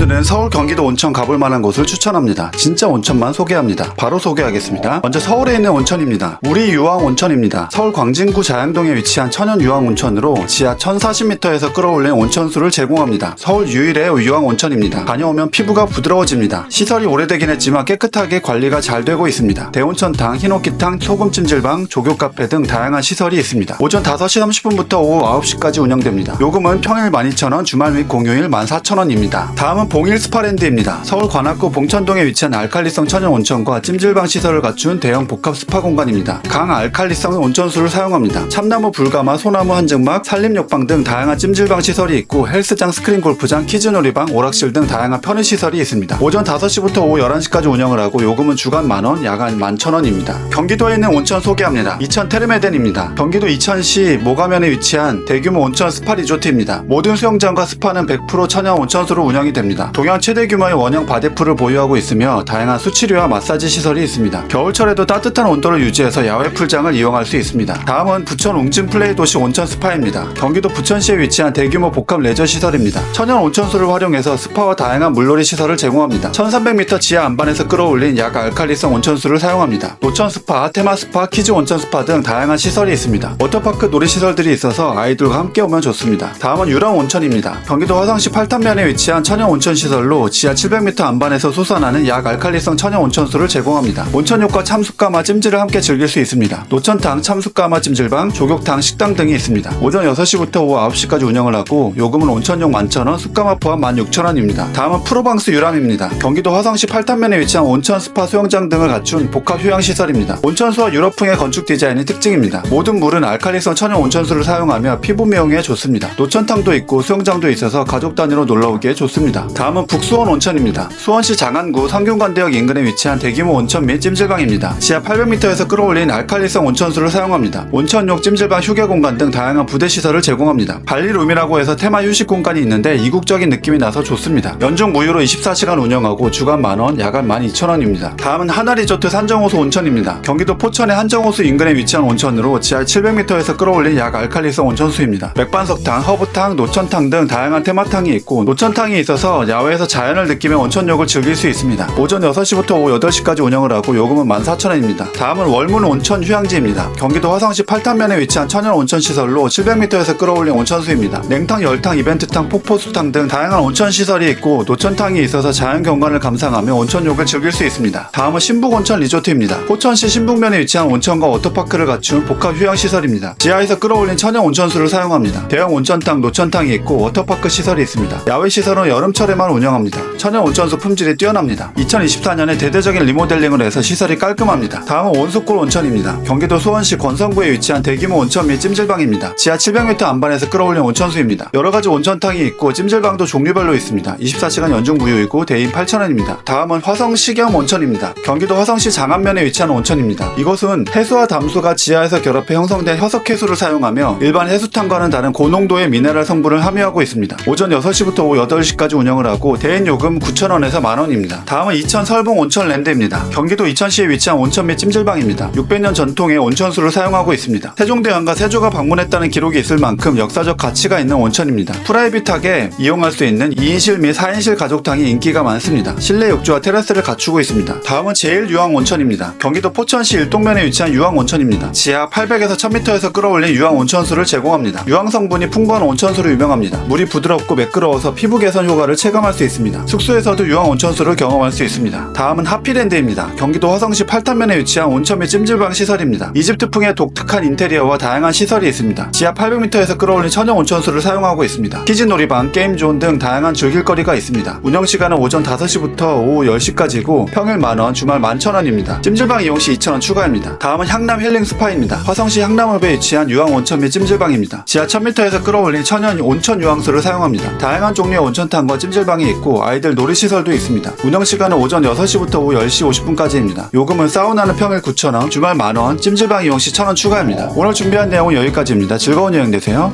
오늘은 서울 경기도 온천 가볼 만한 곳을 추천합니다. 진짜 온천만 소개합니다. 바로 소개하겠습니다. 먼저 서울에 있는 온천입니다. 우리 유황 온천입니다. 서울 광진구 자양동에 위치한 천연 유황 온천으로 지하 1040m에서 끌어올린 온천수를 제공합니다. 서울 유일의 유황 온천입니다. 다녀오면 피부가 부드러워집니다. 시설이 오래되긴 했지만 깨끗하게 관리가 잘 되고 있습니다. 대온천탕, 흰옥기탕, 소금찜질방, 조교카페 등 다양한 시설이 있습니다. 오전 5시 30분부터 오후 9시까지 운영됩니다. 요금은 평일 12,000원, 주말 및 공휴일 14,000원입니다. 다음은 봉일 스파랜드입니다. 서울 관악구 봉천동에 위치한 알칼리성 천연 온천과 찜질방 시설을 갖춘 대형 복합 스파 공간입니다. 강 알칼리성 온천수를 사용합니다. 참나무 불가마, 소나무 한증막, 산림욕방 등 다양한 찜질방 시설이 있고 헬스장, 스크린 골프장, 키즈놀이방, 오락실 등 다양한 편의 시설이 있습니다. 오전 5시부터 오후 11시까지 운영을 하고 요금은 주간 만원, 야간 11,000원입니다. 경기도에 있는 온천 소개합니다. 이천 테르메덴입니다. 경기도 이천시 모가면에 위치한 대규모 온천 스파 리조트입니다. 모든 수영장과 스파는 100% 천연 온천수로 운영이 됩니다. 동양 최대 규모의 원형 바데풀을 보유하고 있으며 다양한 수치료와 마사지 시설이 있습니다. 겨울철에도 따뜻한 온도를 유지해서 야외 풀장을 이용할 수 있습니다. 다음은 부천 웅진 플레이 도시 온천 스파입니다. 경기도 부천시에 위치한 대규모 복합 레저 시설입니다. 천연 온천수를 활용해서 스파와 다양한 물놀이 시설을 제공합니다. 1300m 지하 안반에서 끌어올린 약 알칼리성 온천수를 사용합니다. 노천 스파, 테마 스파, 키즈 온천 스파 등 다양한 시설이 있습니다. 워터파크 놀이시설들이 있어서 아이들과 함께 오면 좋습니다. 다음은 유람 온천입니다. 경기도 화성시 팔탄면에 위치한 천연 온천 시설로 지하 700m 안반에서 솟아나는 약 알칼리성 천연 온천수를 제공합니다. 온천욕과 참숯가마 찜질을 함께 즐길 수 있습니다. 노천탕, 참숯가마 찜질방, 조격탕, 식당 등이 있습니다. 오전 6시부터 오후 9시까지 운영을 하고 요금은 온천용 11,000원, 숯가마 포함 16,000원입니다. 다음은 프로방스 유람입니다. 경기도 화성시 팔탄면에 위치한 온천 스파 수영장 등을 갖춘 복합 휴양 시설입니다. 온천수와 유럽풍의 건축 디자인이 특징입니다. 모든 물은 알칼리성 천연 온천수를 사용하며 피부 미용에 좋습니다. 노천탕도 있고 수영장도 있어서 가족 단위로 놀러 오기에 좋습니다. 다음은 북수원 온천입니다. 수원시 장안구 성균관대역 인근에 위치한 대규모 온천 및 찜질방입니다. 지하 800m에서 끌어올린 알칼리성 온천수를 사용합니다. 온천욕, 찜질방, 휴게 공간 등 다양한 부대 시설을 제공합니다. 발리룸이라고 해서 테마 휴식 공간이 있는데 이국적인 느낌이 나서 좋습니다. 연중 무휴로 24시간 운영하고 주간 만원, 야간 12,000원입니다. 다음은 하나리조트 산정호수 온천입니다. 경기도 포천의 한정호수 인근에 위치한 온천으로 지하 700m에서 끌어올린 약 알칼리성 온천수입니다. 맥반석탕, 허브탕, 노천탕 등 다양한 테마탕이 있고 노천탕이 있어서 야외에서 자연을 느끼며 온천욕을 즐길 수 있습니다. 오전 6시부터 오후 8시까지 운영을 하고 요금은 14,000원입니다. 다음은 월문 온천 휴양지입니다. 경기도 화성시 팔탄면에 위치한 천연 온천 시설로 700m에서 끌어올린 온천수입니다. 냉탕, 열탕, 이벤트탕, 폭포수탕 등 다양한 온천 시설이 있고 노천탕이 있어서 자연 경관을 감상하며 온천욕을 즐길 수 있습니다. 다음은 신북 온천 리조트입니다. 포천시 신북면에 위치한 온천과 워터파크를 갖춘 복합 휴양 시설입니다. 지하에서 끌어올린 천연 온천수를 사용합니다. 대형 온천탕, 노천탕이 있고 워터파크 시설이 있습니다. 야외 시설은 여름철에 만 운영합니다. 천연 온천수 품질이 뛰어납니다. 2024년에 대대적인 리모델링을 해서 시설이 깔끔합니다. 다음은 온수골 온천입니다. 경기도 수원시 권성구에 위치한 대규모 온천 및 찜질방입니다. 지하 700m 안반에서 끌어올린 온천수입니다. 여러 가지 온천탕이 있고 찜질방도 종류별로 있습니다. 24시간 연중 무휴이고 대인 8,000원입니다. 다음은 화성 시경 온천입니다. 경기도 화성시 장안면에 위치한 온천입니다. 이곳은 해수와 담수가 지하에서 결합해 형성된 화석 해수를 사용하며 일반 해수탕과는 다른 고농도의 미네랄 성분을 함유하고 있습니다. 오전 6시부터 오후 8시까지 운영을 하고 대인 요금 9,000원에서 만원입니다. 다음은 이천 설봉 온천 랜드입니다. 경기도 이천시에 위치한 온천 및 찜질방입니다. 600년 전통의 온천수를 사용하고 있습니다. 세종대 왕과 세조가 방문했다는 기록이 있을 만큼 역사적 가치가 있는 온천입니다. 프라이빗하게 이용할 수 있는 2인실 및 4인실 가족탕이 인기가 많습니다. 실내 욕조와 테라스를 갖추고 있습니다. 다음은 제일 유황 온천입니다. 경기도 포천시 일동면에 위치한 유황 온천입니다. 지하 800에서 1000m에서 끌어올린 유황 온천수를 제공합니다. 유황 성분이 풍부한 온천수로 유명합니다. 물이 부드럽고 매끄러워서 피부 개선 효과를 체감할 수 있습니다. 숙소에서도 유황 온천수를 경험할 수 있습니다. 다음은 하피랜드입니다. 경기도 화성시 팔탄면에 위치한 온천 및 찜질방 시설입니다. 이집트풍의 독특한 인테리어와 다양한 시설이 있습니다. 지하 800m에서 끌어올린 천연 온천수를 사용하고 있습니다. 키즈 놀이방, 게임존 등 다양한 즐길거리가 있습니다. 운영 시간은 오전 5시부터 오후 10시까지고 평일 만원, 주말 11,000원입니다. 찜질방 이용 시 2,000원 추가입니다. 다음은 향남 힐링 스파입니다. 화성시 향남읍에 위치한 유황 온천 및 찜질방입니다. 지하 1000m에서 끌어올린 천연 온천 유황수를 사용합니다. 다양한 종류의 온천탕과 찜질 방이 있고 아이들 놀이시설도 있습니다. 운영 시간은 오전 6시부터 오후 10시 50분까지입니다. 요금은 사우나는 평일 9,000원, 주말 만원, 찜질방 이용 시 1,000원 추가입니다. 오늘 준비한 내용은 여기까지입니다. 즐거운 여행 되세요.